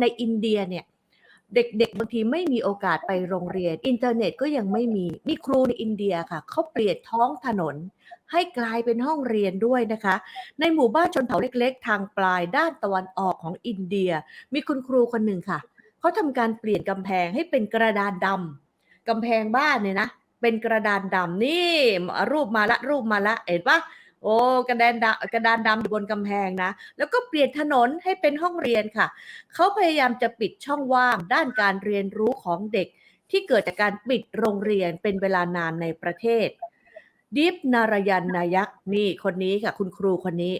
ในอินเดียเนี่ยเด็กๆบางทีไม่มีโอกาสไปโรงเรียน อินเทอร์เน็ตก็ยังไม่มีมีครูในอินเดียค่ะเขาเปลี่ยนท้องถนน ให้กลายเป็นห้องเรียนด้วยนะคะ ในหมู่บ้านชนเผ่าเล็กๆ ทางปลายด้านตะวันออกของอินเดีย มีคุณครูคนหนึ่งค่ะเขาทำการเปลี่ยนกำแพงให้เป็นกระดานดำกำแพงบ้านเนี่ยนะเป็นกระดานดำนี่รูปมาละรูปมาละเห็นปะ โอ้กระดานดำกระดานดำอยู่บนกำแพงนะ แล้วก็เปลี่ยนถนนให้เป็นห้องเรียนค่ะ เขาพยายามจะปิดช่องว่างด้านการเรียนรู้ของเด็ก ที่เกิดจากการปิดโรงเรียนเป็นเวลานานในประเทศดิฟนารยันนายักษ์นี่คนนี้ค่ะ คุณครูคนนี้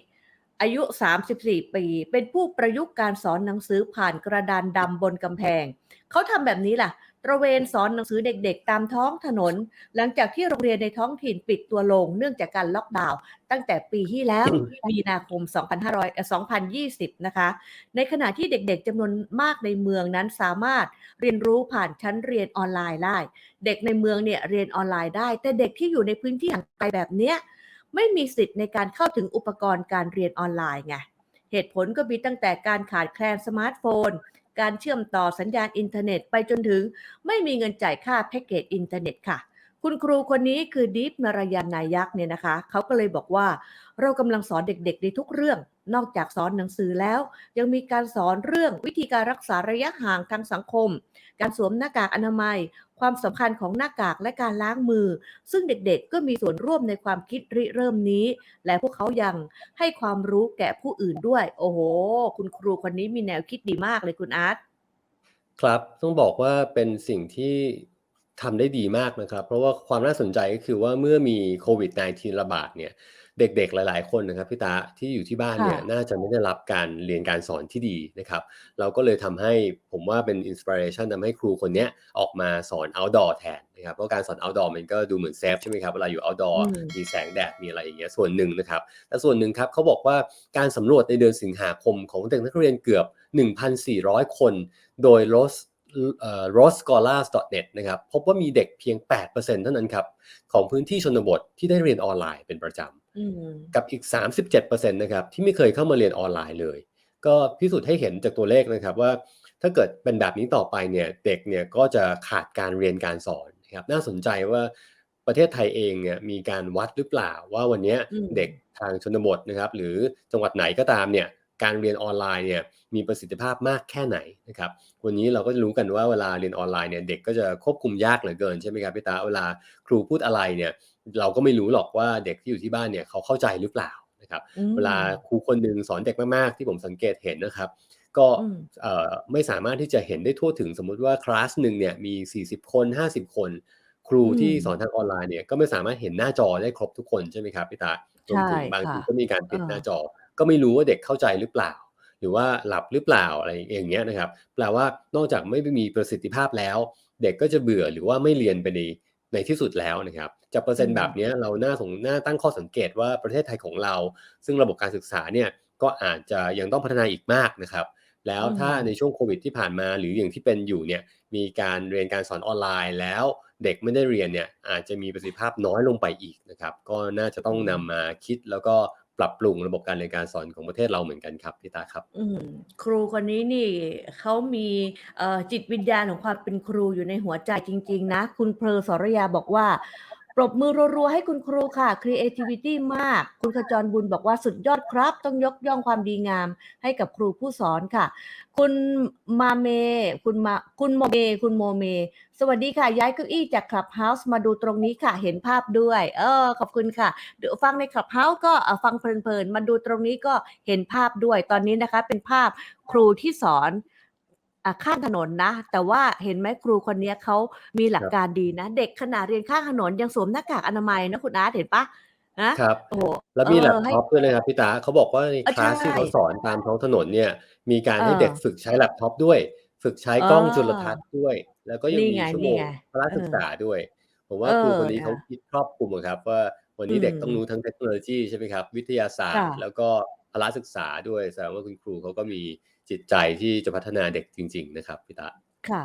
อายุ 34 ปี เป็นผู้ประยุกต์การสอนหนังสือผ่านกระดานดำบนกำแพง เขาทำแบบนี้ล่ะ ตระเวนสอนหนังสือเด็กๆ ตามท้องถนน หลังจากที่โรงเรียนในท้องถิ่นปิดตัวลง เนื่องจากการล็อกดาวน์ตั้งแต่ปีที่แล้ว มีนาคม 2500เอ่อ2020 นะคะ ในขณะที่เด็กๆจำนวนมากในเมืองนั้นสามารถเรียนรู้ผ่านชั้นเรียนออนไลน์ได้ เด็กในเมืองเนี่ยเรียนออนไลน์ได้ แต่เด็กที่อยู่ในพื้นที่ห่างไกลแบบเนี้ย ไม่มีสิทธิ์ในการเข้าถึงอุปกรณ์การเรียนออนไลน์ไง เหตุผลก็มีตั้งแต่การขาดแคลนสมาร์ทโฟน การเชื่อมต่อสัญญาณอินเทอร์เน็ต ไปจนถึงไม่มีเงินจ่ายค่าแพ็กเกจอินเทอร์เน็ตค่ะ คุณครูคนนี้คือดิฟนารยานนายักษ์เนี่ยนะคะ เขาก็เลยบอกว่า เรากำลังสอนเด็กๆในทุกเรื่อง นอกจากสอนหนังสือแล้ว ยังมีการสอนเรื่องวิธีการรักษาระยะห่างทางสังคม การสวมหน้ากากอนามัย ความสำคัญของหน้ากากและการล้างมือ ซึ่งเด็กๆ ก็มีส่วนร่วมในความคิดริเริ่มนี้ และพวกเขายังให้ความรู้แก่ผู้อื่นด้วย โอ้โห คุณครูคนนี้มีแนวคิดดีมากเลยคุณอาร์ตครับต้องบอกว่าเป็นสิ่งที่ทำได้ดีมากนะครับ เพราะว่าความน่าสนใจก็คือว่าเมื่อมีโควิด -19 ระบาดเนี่ย เด็กๆหลาย ๆคนนะครับพี่ตาที่อยู่ที่บ้านเนี่ยค่ะน่าจะไม่ได้รับการเรียนการสอนที่ดีนะครับ เราก็เลยทำให้ผมว่าเป็นอินสปิเรชันทำให้ครูคนเนี้ยออกมาสอน outdoor แทนนะครับเพราะการสอน outdoor มันก็ดูเหมือนเซฟใช่ไหมครับเวลาอยู่ outdoor อืมมีแสงแดดมีอะไรอย่างเงี้ยส่วนหนึ่งนะครับแต่ส่วนหนึ่งครับเขาบอกว่าการสำรวจในเดือนสิงหาคมของเด็กนักเรียนเกือบ 1,400 คน โดย Rose เอ่อ rosescholars.net นะครับพบว่ามีเด็กเพียง 8%เท่านั้นครับ ของพื้นที่ชนบทที่ได้เรียนออนไลน์เป็นประจำอืม กับอีก 37%นะครับที่ไม่เคยเข้ามาเรียนออนไลน์เลย ก็พิสูจน์ให้เห็นจากตัวเลขนะครับว่า ถ้าเกิดเป็นแบบนี้ต่อไปเนี่ยเด็กเนี่ยก็จะขาดการเรียนการสอนนะครับน่าสนใจว่าประเทศไทยเองเนี่ยมีการวัดหรือเปล่าว่าวันนี้เด็กทางชนบทนะครับ หรือจังหวัดไหนก็ตามเนี่ยการเรียนออนไลน์เนี่ยมีประสิทธิภาพมากแค่ไหนนะครับวันนี้เราก็จะรู้กันว่าเวลาเรียนออนไลน์เนี่ยเด็กก็จะควบคุมยากเหลือเกินใช่ไหมครับพี่ตาเวลาครูพูดอะไรเนี่ย เราก็ไม่รู้หรอกว่าเด็กที่อยู่ที่บ้านเนี่ยเขาเข้าใจหรือเปล่านะครับอืมเวลาครูคนหนึ่งสอนเด็กมากๆ ที่ผมสังเกตเห็นนะครับ ก็อืมเอ่อไม่สามารถที่จะเห็นได้ทั่วถึงสมมุติว่าคลาสหนึ่งเนี่ยมี 40 คน 50 คน ครูอืมที่สอนทางออนไลน์เนี่ยก็ไม่สามารถเห็นหน้าจอได้ครบทุกคนใช่ไหมครับพี่ตารวมถึงใช่บางทีค่ะก็มีการปิดเออหน้าจอ ก็ไม่รู้ว่าเด็กเข้าใจหรือเปล่า หรือว่าหลับหรือเปล่าอะไรอย่างเงี้ยนะครับ แปลว่านอกจากไม่มีประสิทธิภาพแล้ว เด็กก็จะเบื่อหรือว่าไม่เรียนไปใน ในที่สุดแล้วนะครับจากเปอร์เซ็นต์แบบเนี้ยเราน่าสงน่าตั้งข้อสังเกตว่าประเทศไทยของเรา ซึ่งระบบการศึกษาเนี่ยก็อาจจะยังต้องพัฒนาอีกมากนะครับ แล้วอืมถ้าในช่วงโควิดที่ผ่านมาหรืออย่างที่เป็นอยู่เนี่ยมีการเรียนการสอนออนไลน์แล้วเด็กไม่ได้เรียนเนี่ยอาจจะมีประสิทธิภาพน้อยลงไปอีกนะครับ ก็น่าจะต้องนำมาคิดแล้วก็ ปรับปรุงระบบการเรียนการสอนของประเทศเราเหมือนกันครับพี่ตาครับครูคนนี้นี่เขามีจิตวิญญาณของความเป็นครูอยู่ในหัวใจจริง ๆ นะ คุณเพลสรยาบอกว่า ปรบมือรัวๆให้คุณครูค่ะ creativity มาก คุณขจรบุญบอกว่าสุดยอดครับ ต้องยกย่องความดีงามให้กับครูผู้สอนค่ะ คุณมาเม คุณมา คุณโมเม คุณโมเม สวัสดีค่ะ ย้ายเก้าอี้จากคลับเฮาส์มาดูตรงนี้ค่ะ เห็นภาพด้วย เออ ขอบคุณค่ะ เดี๋ยวฟังในคลับเฮาส์ก็เออฟังเพลินๆ มาดูตรงนี้ก็เห็นภาพด้วย ตอนนี้นะคะ เป็นภาพครูที่สอน อะข้างถนนนะ แต่ว่าเห็นไหมครูคนนี้เขามีหลักการดีนะ เด็กขนาดเรียนข้างถนนยังสวมหน้ากากอนามัยนะคุณอาร์ตเห็นปะนะ ครับ โอ้โหแล้วมีเออแล็ปให้ท็อปด้วยนะครับพี่ตา เขาบอกว่าในเออ คลาสใช่ที่เขาสอนตามท้องถนนเนี่ย มีการเอให้อเด็กฝึกใช้แล็ปท็อปด้วย ฝึกใช้กล้องเออจุลทรรศน์ด้วย แล้วก็ยังนี่มีไง ชั่วโมนี่งไง พละเอศึกอษาด้วย ผมว่าเอครูอคนนี้เขานะคิดครอบคลุมอะครับว่า วันอืนี้เด็กมต้องรู้ทั้งเทคโนโลยี ใช่ไหมครับ วิทยาศาสตค่ะร์แล้วก็พ ละศึกษาด้วยแสดงว่าคุณครูเขาก็มีจิตใจที่จะพัฒนาเด็กจริง ๆ นะครับพี่ตาค่ะ